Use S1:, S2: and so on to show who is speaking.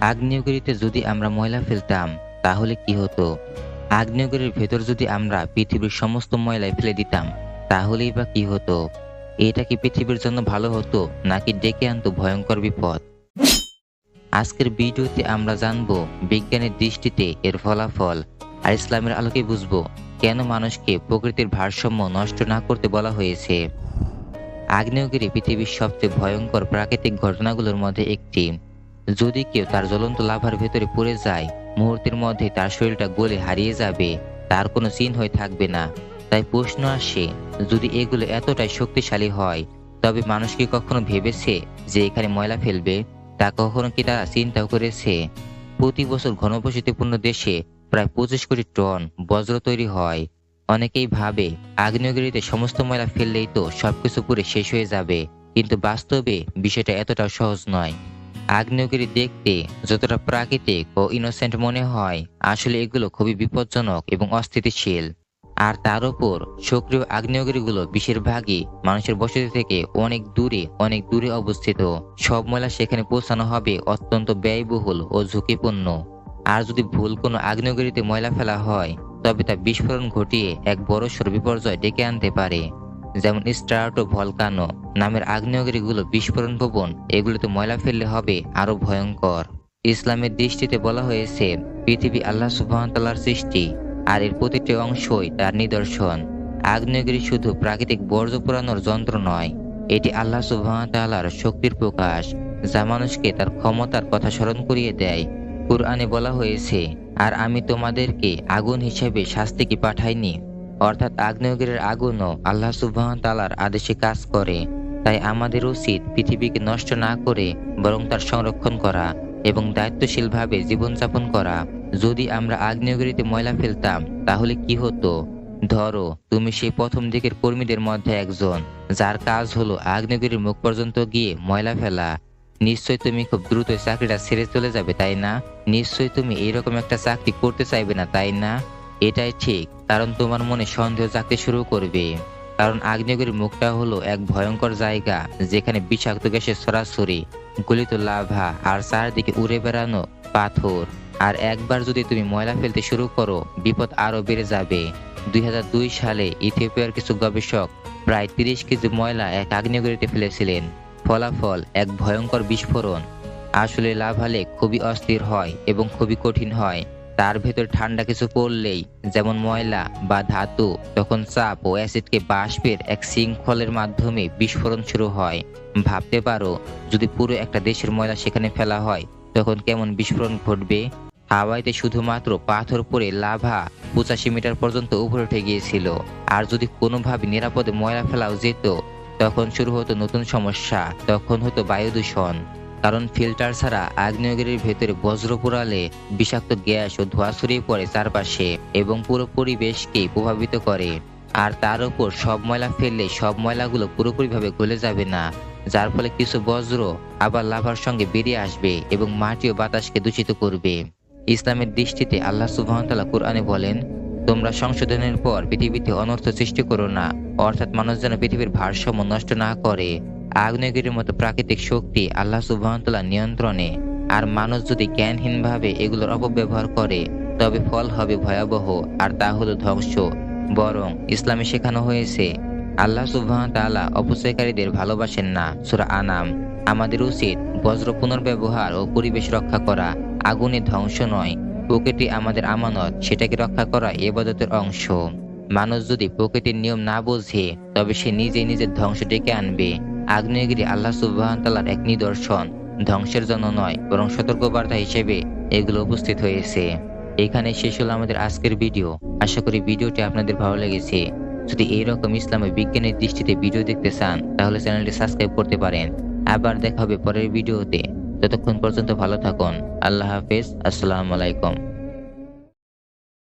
S1: আগ্নেয়গিরিতে যদি আমরা ময়লা ফেলতাম, তাহলে কি হতো? আগ্নেয়গিরির ভেতর যদি আমরা পৃথিবীর সমস্ত ময়লায় ফেলে দিতাম, তাহলেই বা কি হতো? এটা কি পৃথিবীর জন্য ভালো হতো, নাকি ডেকে আনতো ভয়ঙ্কর বিপদ? আজকের ভিডিওতে আমরা জানব বিজ্ঞানের দৃষ্টিতে এর ফলাফল, আর ইসলামের আলোকে বুঝব কেন মানুষকে প্রকৃতির ভারসাম্য নষ্ট না করতে বলা হয়েছে। আগ্নেয়গিরি পৃথিবীর সবচেয়ে ভয়ঙ্কর প্রাকৃতিক ঘটনাগুলোর মধ্যে একটি। যদি কেউ তার জ্বলন্ত লাভার ভেতরে পড়ে যায়, মুহূর্তের মধ্যে তার শরীরটা গলে হারিয়ে যাবে, তার কোনো চিহ্নই থাকবে না। তাই প্রশ্ন আসে, যদি এগুলো এতটাই শক্তিশালী হয়, তবে মানুষ কি কখনো ভেবেছে যে এখানে ময়লা ফেলবে? তা কখনো কি তারা চিন্তাও করেছে? প্রতি বছর ঘনবসতিপূর্ণ দেশে প্রায় পঁচিশ কোটি টন বজ্র তৈরি হয়। অনেকেই ভাবে, আগ্নেয়গিরিতে সমস্ত ময়লা ফেললেই তো সবকিছু পুরে শেষ হয়ে যাবে, কিন্তু বাস্তবে বিষয়টা এতটাও সহজ নয়। আগ্নেয়গিরি দেখতে যতটা প্রাকৃতিক ও ইনোসেন্ট মনে হয়, আসলে এগুলো খুবই বিপজ্জনক এবং অস্থিতিশীল। আর তার উপর সক্রিয় আগ্নেয়গিরিগুলো বেশিরভাগই মানুষের বসতি থেকে অনেক দূরে অনেক দূরে অবস্থিত। সব ময়লা সেখানে পৌঁছানো হবে অত্যন্ত ব্যয়বহুল ও ঝুঁকিপূর্ণ। আর যদি ভুল কোনো আগ্নেয়গিরিতে ময়লা ফেলা হয়, তবে তা বিস্ফোরণ ঘটিয়ে এক বড়সড় বিপর্যয় ডেকে আনতে পারে। যেমন স্টার্টো ভলকানো নামের আগ্নেয়গিরিগুলো বিস্ফোরণ ভবন, এগুলোতে ময়লা ফেললে হবে আরও ভয়ঙ্কর। ইসলামের দৃষ্টিতে বলা হয়েছে, পৃথিবী আল্লাহ সুবাহতাল্লার সৃষ্টি, আর এর প্রতিটি অংশই তার নিদর্শন। আগ্নেয়গিরি শুধু প্রাকৃতিক বর্জ্য পোড়ানোর যন্ত্র নয়, এটি আল্লাহ সুবাহতাল্লার শক্তির প্রকাশ, যা মানুষকে তার ক্ষমতার কথা স্মরণ করিয়ে দেয়। কুরআনে বলা হয়েছে, আর আমি তোমাদেরকে আগুন হিসেবে শাস্তি কি পাঠাইনি। অর্থাৎ আগ্নেয়গিরির আগুনও আল্লাহ সুবাহ তালার আদেশে কাজ করে। তাই আমাদের উচিত পৃথিবীকে নষ্ট না করে বরং তার সংরক্ষণ করা এবং দায়িত্বশীলভাবে জীবনযাপন করা। যদি আমরা আগ্নেয়গিরিতে ময়লা ফেলতাম, তাহলে কি হতো? ধরো, তুমি সেই প্রথম দিকের কর্মীদের মধ্যে একজন, যার কাজ হলো আগ্নেয়গিরির মুখ পর্যন্ত গিয়ে ময়লা ফেলা। নিশ্চয় তুমি খুব দ্রুত চাকরিটা ছেড়ে চলে যাবে, তাই না? নিশ্চয় তুমি এইরকম একটা চাকরি করতে চাইবে না, তাই না? এটাই ঠিক, কারণ তোমার মনে সন্দেহ জাগতে শুরু করবে। কারণ আগ্নেয়গিরির মুখটা হলো এক ভয়ঙ্কর জায়গা, যেখানে বিষাক্ত গ্যাসের সরাসরি গলিত লাভা আর চারদিকে উড়ে বেড়ানো পাথর। আর একবার যদি তুমি ময়লা ফেলতে শুরু করো, বিপদ আরও বেড়ে যাবে। দুই হাজার দুই সালে ইথিওপিয়ার কিছু গবেষক প্রায় তিরিশ কেজি ময়লা এক আগ্নেয়গিরিতে ফেলেছিলেন। ফলাফল এক ভয়ঙ্কর বিস্ফোরণ। আসলে লাভালে খুবই অস্থির হয় এবং খুবই কঠিন হয়। তার ভেতর ঠান্ডা কিছু পড়লেই, যেমন ময়লা বা ধাতু, তখন চাপ ও অ্যাসিডকে বাষ্পের এক শৃঙ্খলের মাধ্যমে বিস্ফোরণ শুরু হয়। ভাবতে পারো, যদি পুরো একটা দেশের ময়লা সেখানে ফেলা হয়, তখন কেমন বিস্ফোরণ ঘটবে? হাওয়াইতে শুধুমাত্র পাথর পরে লাভা পঁচাশি মিটার পর্যন্ত উপরে উঠে গিয়েছিল। আর যদি কোনোভাবে নিরাপদে ময়লা ফেলাও যেত, তখন শুরু হতো নতুন সমস্যা, তখন হতো বায়ু দূষণ কারণ ফিল্টার ছাড়া আগ্নেয়গিরির ভেতরে বজ্র পোড়ালে বিষাক্ত গ্যাস ও ধোঁয়া ছড়িয়ে পড়ে চারপাশে এবং পুরো পরিবেশকে প্রভাবিত করে। আর তার উপর সব ময়লা ফেললে সব ময়লাগুলো পুরোপুরিভাবে গলে যাবে না, যার ফলে কিছু বজ্র আবার লাভার সঙ্গে বেরিয়ে আসবে এবং মাটি ও বাতাসকে দূষিত করবে। ইসলামের দৃষ্টিতে আল্লাহ সুবাহতাল্লাহ কুরআনে বলেন, তোমরা সংশোধনের পর পৃথিবীতে অনর্থ সৃষ্টি করো না, অর্থাৎ মানুষ যেন পৃথিবীর ভারসাম্য নষ্ট না করে। আগ্নেয়গিরির মতো প্রাকৃতিক শক্তি আল্লাহ সুবাহতাল্লাহ নিয়ন্ত্রণে। আর মানুষ যদি জ্ঞানহীনভাবে এগুলোর অপব্যবহার করে, তবে ফল হবে ভয়াবহ, আর তা হলো ধ্বংস। বরং ইসলামে শেখানো হয়েছে, আল্লাহ সুবাহ তাআলা অপচয়কারীদের ভালোবাসেন না। সুরা আনাম, আমাদের উচিত বজ্র পুনর্ব্যবহার ও পরিবেশ রক্ষা করা। আগুনে ধ্বংস নয়, প্রকৃতি আমাদের আমানত, সেটাকে রক্ষা করা এবাদতের অংশ। মানুষ যদি প্রকৃতির নিয়ম না বোঝে, তবে সে নিজে নিজের ধ্বংস ডেকে আনবে। আগ্নেয়গিরি আল্লাহ সুবাহতাল্লার এক নিদর্শন, ধ্বংসের জন্য নয়, বরং সতর্কবার্তা হিসেবে এগুলো উপস্থিত হয়েছে। এখানে শেষ হলো আমাদের আজকের ভিডিও। আশা করি ভিডিওটি আপনাদের ভালো লেগেছে। যদি এইরকম ইসলামের বিজ্ঞানের দৃষ্টিতে ভিডিও দেখতে চান, তাহলে চ্যানেলটি সাবস্ক্রাইব করতে পারেন। আবার দেখা হবে পরের ভিডিওতে। ততক্ষণ পর্যন্ত ভালো থাকুন। আল্লাহ হাফেজ। আসসালামু আলাইকুম।